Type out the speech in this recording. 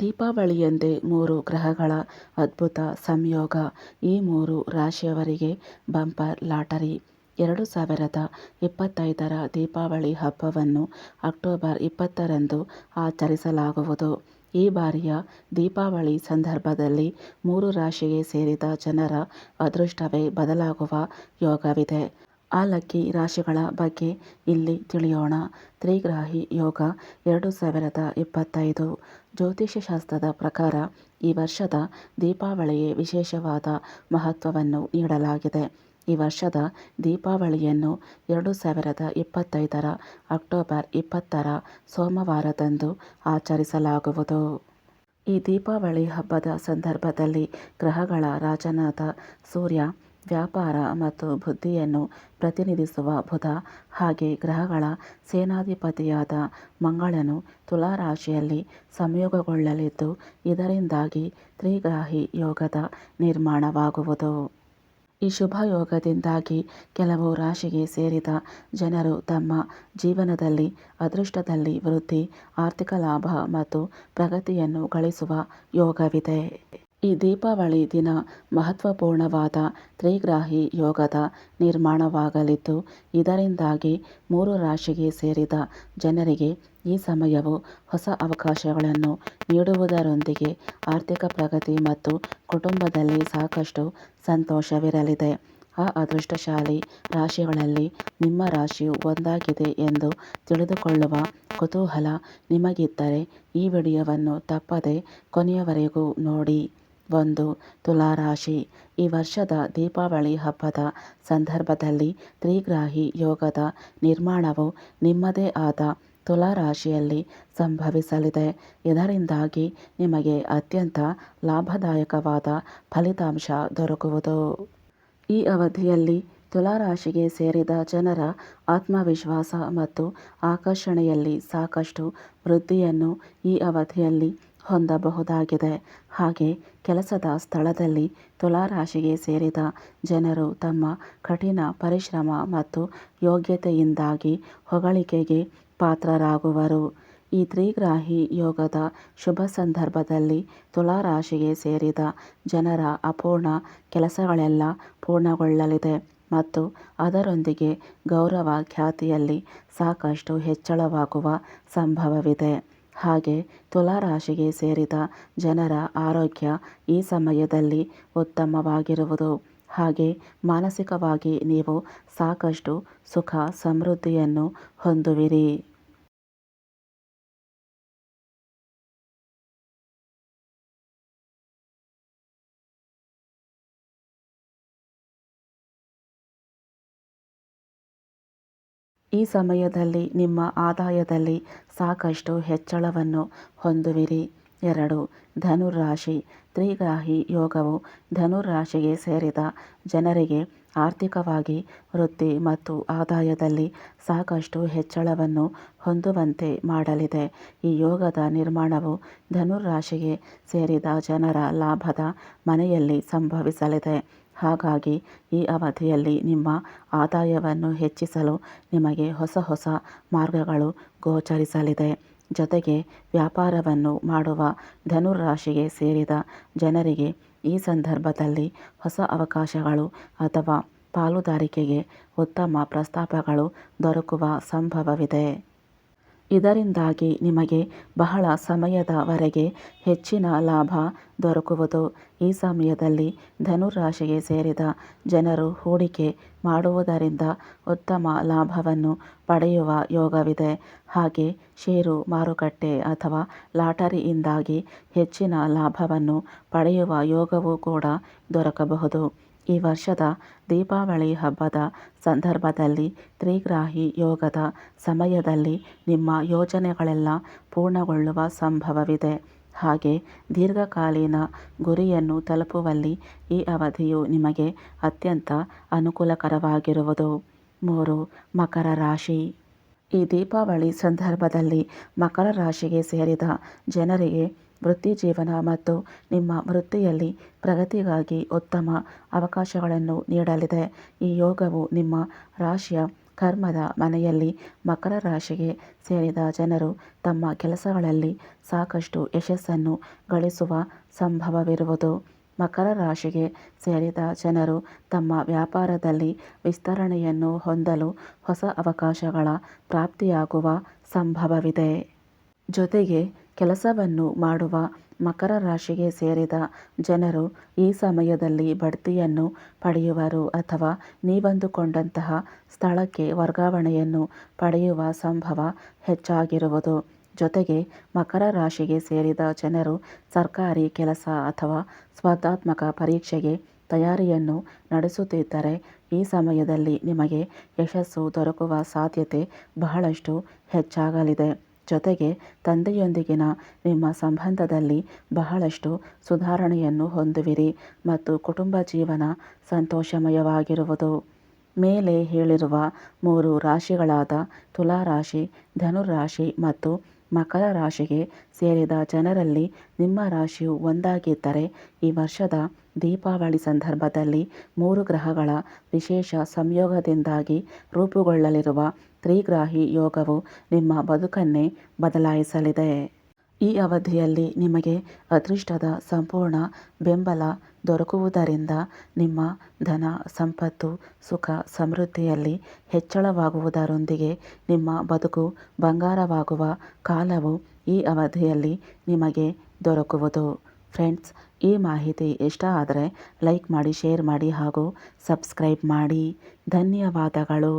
ದೀಪಾವಳಿಯಂದೇ ಮೂರು ಗ್ರಹಗಳ ಅದ್ಭುತ ಸಂಯೋಗ. ಈ ಮೂರು ರಾಶಿಯವರಿಗೆ ಬಂಪರ್ ಲಾಟರಿ. ಎರಡು ಸಾವಿರದ ಇಪ್ಪತ್ತೈದರ ದೀಪಾವಳಿ ಹಬ್ಬವನ್ನು ಅಕ್ಟೋಬರ್ ಇಪ್ಪತ್ತರಂದು ಆಚರಿಸಲಾಗುವುದು. ಈ ಬಾರಿಯ ದೀಪಾವಳಿ ಸಂದರ್ಭದಲ್ಲಿ ಮೂರು ರಾಶಿಗೆ ಸೇರಿದ ಜನರ ಅದೃಷ್ಟವೇ ಬದಲಾಗುವ ಯೋಗವಿದೆ. ಆ ಲಕ್ಕಿ ರಾಶಿಗಳ ಬಗ್ಗೆ ಇಲ್ಲಿ ತಿಳಿಯೋಣ. ತ್ರಿಗ್ರಾಹಿ ಯೋಗ ಎರಡು ಸಾವಿರದ ಇಪ್ಪತ್ತೈದು. ಜ್ಯೋತಿಷ್ಯಶಾಸ್ತ್ರದ ಪ್ರಕಾರ ಈ ವರ್ಷದ ದೀಪಾವಳಿಗೆ ವಿಶೇಷವಾದ ಮಹತ್ವವನ್ನು ನೀಡಲಾಗಿದೆ. ಈ ವರ್ಷದ ದೀಪಾವಳಿಯನ್ನು ಎರಡು ಸಾವಿರದ ಇಪ್ಪತ್ತೈದರ ಅಕ್ಟೋಬರ್ ಇಪ್ಪತ್ತರ ಸೋಮವಾರದಂದು ಆಚರಿಸಲಾಗುವುದು. ಈ ದೀಪಾವಳಿ ಹಬ್ಬದ ಸಂದರ್ಭದಲ್ಲಿ ಗ್ರಹಗಳ ರಾಜನಾದ ಸೂರ್ಯ ವ್ಯಾಪಾರ ಮತ್ತು ಬುದ್ಧಿಯನ್ನು ಪ್ರತಿನಿಧಿಸುವ ಬುಧ ಹಾಗೆ ಗ್ರಹಗಳ ಸೇನಾಧಿಪತಿಯಾದ ಮಂಗಳನು ತುಲಾ ರಾಶಿಯಲ್ಲಿ ಸಂಯೋಗಗೊಳ್ಳಲಿದ್ದು, ಇದರಿಂದಾಗಿ ತ್ರಿಗ್ರಾಹಿ ಯೋಗದ ನಿರ್ಮಾಣವಾಗುವುದು. ಈ ಶುಭ ಯೋಗದಿಂದಾಗಿ ಕೆಲವು ರಾಶಿಗೆ ಸೇರಿದ ಜನರು ತಮ್ಮ ಜೀವನದಲ್ಲಿ, ಅದೃಷ್ಟದಲ್ಲಿ ವೃದ್ಧಿ, ಆರ್ಥಿಕ ಲಾಭ ಮತ್ತು ಪ್ರಗತಿಯನ್ನು ಗಳಿಸುವ ಯೋಗವಿದೆ. ಈ ದೀಪಾವಳಿ ದಿನ ಮಹತ್ವಪೂರ್ಣವಾದ ತ್ರಿಗ್ರಾಹಿ ಯೋಗದ ನಿರ್ಮಾಣವಾಗಲಿದ್ದು, ಇದರಿಂದಾಗಿ ಮೂರು ರಾಶಿಗೆ ಸೇರಿದ ಜನರಿಗೆ ಈ ಸಮಯವು ಹೊಸ ಅವಕಾಶಗಳನ್ನು ನೀಡುವುದರೊಂದಿಗೆ ಆರ್ಥಿಕ ಪ್ರಗತಿ ಮತ್ತು ಕುಟುಂಬದಲ್ಲಿ ಸಾಕಷ್ಟು ಸಂತೋಷವಿರಲಿದೆ. ಆ ಅದೃಷ್ಟಶಾಲಿ ರಾಶಿಗಳಲ್ಲಿ ನಿಮ್ಮ ರಾಶಿಯು ಒಂದಾಗಿದೆ ಎಂದು ತಿಳಿದುಕೊಳ್ಳುವ ಕುತೂಹಲ ನಿಮಗಿದ್ದರೆ ಈ ವಿಡಿಯೋವನ್ನು ತಪ್ಪದೆ ಕೊನೆಯವರೆಗೂ ನೋಡಿ. ಒಂದು ತುಲಾ ರಾಶಿ ಈ ವರ್ಷದ ದೀಪಾವಳಿ ಹಬ್ಬದ ಸಂದರ್ಭದಲ್ಲಿ ತ್ರಿಗ್ರಾಹಿ ಯೋಗದ ನಿರ್ಮಾಣವು ನಿಮ್ಮದೇ ಆದ ತುಲಾ ರಾಶಿಯಲ್ಲಿ ಸಂಭವಿಸಲಿದೆ. ಇದರಿಂದಾಗಿ ನಿಮಗೆ ಅತ್ಯಂತ ಲಾಭದಾಯಕವಾದ ಫಲಿತಾಂಶ ದೊರಕುವುದು. ಈ ಅವಧಿಯಲ್ಲಿ ತುಲಾ ರಾಶಿಗೆ ಸೇರಿದ ಜನರ ಆತ್ಮವಿಶ್ವಾಸ ಮತ್ತು ಆಕರ್ಷಣೆಯಲ್ಲಿ ಸಾಕಷ್ಟು ವೃದ್ಧಿಯನ್ನು ಈ ಅವಧಿಯಲ್ಲಿ ಹೊಂದಬಹುದಾಗಿದೆ. ಹಾಗೆ ಕೆಲಸದ ಸ್ಥಳದಲ್ಲಿ ತುಲಾ ರಾಶಿಗೆ ಸೇರಿದ ಜನರು ತಮ್ಮ ಕಠಿಣ ಪರಿಶ್ರಮ ಮತ್ತು ಯೋಗ್ಯತೆಯಿಂದಾಗಿ ಹೊಗಳಿಕೆಗೆ ಪಾತ್ರರಾಗುವರು. ಈ ತ್ರಿಗ್ರಾಹಿ ಯೋಗದ ಶುಭ ಸಂದರ್ಭದಲ್ಲಿ ತುಲಾ ರಾಶಿಗೆ ಸೇರಿದ ಜನರ ಅಪೂರ್ಣ ಕೆಲಸಗಳೆಲ್ಲ ಪೂರ್ಣಗೊಳ್ಳಲಿದೆ ಮತ್ತು ಅದರೊಂದಿಗೆ ಗೌರವ ಖ್ಯಾತಿಯಲ್ಲಿ ಸಾಕಷ್ಟು ಹೆಚ್ಚಳವಾಗುವ ಸಂಭವವಿದೆ. ಹಾಗೆ ತುಲಾ ರಾಶಿಗೆ ಸೇರಿದ ಜನರ ಆರೋಗ್ಯ ಈ ಸಮಯದಲ್ಲಿ ಉತ್ತಮವಾಗಿರುವುದು. ಹಾಗೆ ಮಾನಸಿಕವಾಗಿ ನೀವು ಸಾಕಷ್ಟು ಸುಖ ಸಮೃದ್ಧಿಯನ್ನು ಹೊಂದುವಿರಿ. ಈ ಸಮಯದಲ್ಲಿ ನಿಮ್ಮ ಆದಾಯದಲ್ಲಿ ಸಾಕಷ್ಟು ಹೆಚ್ಚಳವನ್ನು ಹೊಂದುವಿರಿ. ಎರಡು. ಧನುರಾಶಿ ತ್ರಿಗ್ರಾಹಿ ಯೋಗವು ಧನುರಾಶಿಗೆ ಸೇರಿದ ಜನರಿಗೆ ಆರ್ಥಿಕವಾಗಿ ವೃತ್ತಿ ಮತ್ತು ಆದಾಯದಲ್ಲಿ ಸಾಕಷ್ಟು ಹೆಚ್ಚಳವನ್ನು ಹೊಂದುವಂತೆ ಮಾಡಲಿದೆ. ಈ ಯೋಗದ ನಿರ್ಮಾಣವು ಧನುರಾಶಿಗೆ ಸೇರಿದ ಜನರ ಲಾಭದ ಮನೆಯಲ್ಲಿ ಸಂಭವಿಸಲಿದೆ. ಹಾಗಾಗಿ ಈ ಅವಧಿಯಲ್ಲಿ ನಿಮ್ಮ ಆದಾಯವನ್ನು ಹೆಚ್ಚಿಸಲು ನಿಮಗೆ ಹೊಸ ಹೊಸ ಮಾರ್ಗಗಳು ಗೋಚರಿಸಲಿದೆ. ಜೊತೆಗೆ ವ್ಯಾಪಾರವನ್ನು ಮಾಡುವ ಧನುರಾಶಿಗೆ ಸೇರಿದ ಜನರಿಗೆ ಈ ಸಂದರ್ಭದಲ್ಲಿ ಹೊಸ ಅವಕಾಶಗಳು ಅಥವಾ ಪಾಲುದಾರಿಕೆಗೆ ಉತ್ತಮ ಪ್ರಸ್ತಾಪಗಳು ದೊರಕುವ ಸಂಭವವಿದೆ. ಇದರಿಂದಾಗಿ ನಿಮಗೆ ಬಹಳ ಸಮಯದವರೆಗೆ ಹೆಚ್ಚಿನ ಲಾಭ ದೊರಕುವುದು. ಈ ಸಮಯದಲ್ಲಿ ಧನುರಾಶಿಗೆ ಸೇರಿದ ಜನರು ಹೂಡಿಕೆ ಮಾಡುವುದರಿಂದ ಉತ್ತಮ ಲಾಭವನ್ನು ಪಡೆಯುವ ಯೋಗವಿದೆ. ಹಾಗೆ ಷೇರು ಮಾರುಕಟ್ಟೆ ಅಥವಾ ಲಾಟರಿಯಿಂದಾಗಿ ಹೆಚ್ಚಿನ ಲಾಭವನ್ನು ಪಡೆಯುವ ಯೋಗವೂ ಕೂಡ ದೊರಕಬಹುದು. ಈ ವರ್ಷದ ದೀಪಾವಳಿ ಹಬ್ಬದ ಸಂದರ್ಭದಲ್ಲಿ ತ್ರಿಗ್ರಾಹಿ ಯೋಗದ ಸಮಯದಲ್ಲಿ ನಿಮ್ಮ ಯೋಜನೆಗಳೆಲ್ಲ ಪೂರ್ಣಗೊಳ್ಳುವ ಸಂಭವವಿದೆ. ಹಾಗೆ ದೀರ್ಘಕಾಲೀನ ಗುರಿಯನ್ನು ತಲುಪುವಲ್ಲಿ ಈ ಅವಧಿಯು ನಿಮಗೆ ಅತ್ಯಂತ ಅನುಕೂಲಕರವಾಗಿರುವುದು. ಮೂರು, ಮಕರ ರಾಶಿ. ಈ ದೀಪಾವಳಿ ಸಂದರ್ಭದಲ್ಲಿ ಮಕರ ರಾಶಿಗೆ ಸೇರಿದ ಜನರಿಗೆ ವೃತ್ತಿ ಜೀವನ ಮತ್ತು ನಿಮ್ಮ ವೃತ್ತಿಯಲ್ಲಿ ಪ್ರಗತಿಗಾಗಿ ಉತ್ತಮ ಅವಕಾಶಗಳನ್ನು ನೀಡಲಿದೆ. ಈ ಯೋಗವು ನಿಮ್ಮ ರಾಶಿಯ ಕರ್ಮದ ಮನೆಯಲ್ಲಿ ಮಕರ ರಾಶಿಗೆ ಸೇರಿದ ಜನರು ತಮ್ಮ ಕೆಲಸಗಳಲ್ಲಿ ಸಾಕಷ್ಟು ಯಶಸ್ಸನ್ನು ಗಳಿಸುವ ಸಂಭವವಿರುವುದು. ಮಕರ ರಾಶಿಗೆ ಸೇರಿದ ಜನರು ತಮ್ಮ ವ್ಯಾಪಾರದಲ್ಲಿ ವಿಸ್ತರಣೆಯನ್ನು ಹೊಂದಲು ಹೊಸ ಅವಕಾಶಗಳ ಪ್ರಾಪ್ತಿಯಾಗುವ ಸಂಭವವಿದೆ. ಜೊತೆಗೆ ಕೆಲಸವನ್ನು ಮಾಡುವ ಮಕರ ರಾಶಿಗೆ ಸೇರಿದ ಜನರು ಈ ಸಮಯದಲ್ಲಿ ಬಡ್ತಿಯನ್ನು ಪಡೆಯುವರು ಅಥವಾ ನೀವಂದುಕೊಂಡಂತಹ ಸ್ಥಳಕ್ಕೆ ವರ್ಗಾವಣೆಯನ್ನು ಪಡೆಯುವ ಸಂಭವ ಹೆಚ್ಚಾಗಿರುವುದು. ಜೊತೆಗೆ ಮಕರ ರಾಶಿಗೆ ಸೇರಿದ ಜನರು ಸರ್ಕಾರಿ ಕೆಲಸ ಅಥವಾ ಸ್ಪರ್ಧಾತ್ಮಕ ಪರೀಕ್ಷೆಗೆ ತಯಾರಿಯನ್ನು ನಡೆಸುತ್ತಿದ್ದರೆ ಈ ಸಮಯದಲ್ಲಿ ನಿಮಗೆ ಯಶಸ್ಸು ದೊರಕುವ ಸಾಧ್ಯತೆ ಬಹಳಷ್ಟು ಹೆಚ್ಚಾಗಲಿದೆ. ಜೊತೆಗೆ ತಂದೆಯೊಂದಿಗಿನ ನಿಮ್ಮ ಸಂಬಂಧದಲ್ಲಿ ಬಹಳಷ್ಟು ಸುಧಾರಣೆಯನ್ನು ಹೊಂದುವಿರಿ ಮತ್ತು ಕುಟುಂಬ ಜೀವನ ಸಂತೋಷಮಯವಾಗಿರುವುದು. ಮೇಲೆ ಹೇಳಿರುವ ಮೂರು ರಾಶಿಗಳಾದ ತುಲಾರಾಶಿ ಧನುರಾಶಿ ಮತ್ತು ಮಕರ ರಾಶಿಗೆ ಸೇರಿದ ಜನರಲ್ಲಿ ನಿಮ್ಮ ರಾಶಿಯು ಒಂದಾಗಿದ್ದರೆ ಈ ವರ್ಷದ ದೀಪಾವಳಿ ಸಂದರ್ಭದಲ್ಲಿ ಮೂರು ಗ್ರಹಗಳ ವಿಶೇಷ ಸಂಯೋಗದಿಂದಾಗಿ ರೂಪುಗೊಳ್ಳಲಿರುವ ತ್ರಿಗ್ರಾಹಿ ಯೋಗವು ನಿಮ್ಮ ಬದುಕನ್ನೇ ಬದಲಾಯಿಸಲಿದೆ. ಈ ಅವಧಿಯಲ್ಲಿ ನಿಮಗೆ ಅದೃಷ್ಟದ ಸಂಪೂರ್ಣ ಬೆಂಬಲ ದೊರಕುವುದರಿಂದ ನಿಮ್ಮ ಧನ, ಸಂಪತ್ತು, ಸುಖ, ಸಮೃದ್ಧಿಯಲ್ಲಿ ಹೆಚ್ಚಳವಾಗುವುದರೊಂದಿಗೆ ನಿಮ್ಮ ಬದುಕು ಬಂಗಾರವಾಗುವ ಕಾಲವು ಈ ಅವಧಿಯಲ್ಲಿ ನಿಮಗೆ ದೊರಕುವುದು. ಫ್ರೆಂಡ್ಸ್, ಈ ಮಾಹಿತಿ ಇಷ್ಟ ಆದರೆ ಲೈಕ್ ಮಾಡಿ, ಶೇರ್ ಮಾಡಿ ಹಾಗೂ ಸಬ್ಸ್ಕ್ರೈಬ್ ಮಾಡಿ. ಧನ್ಯವಾದಗಳು.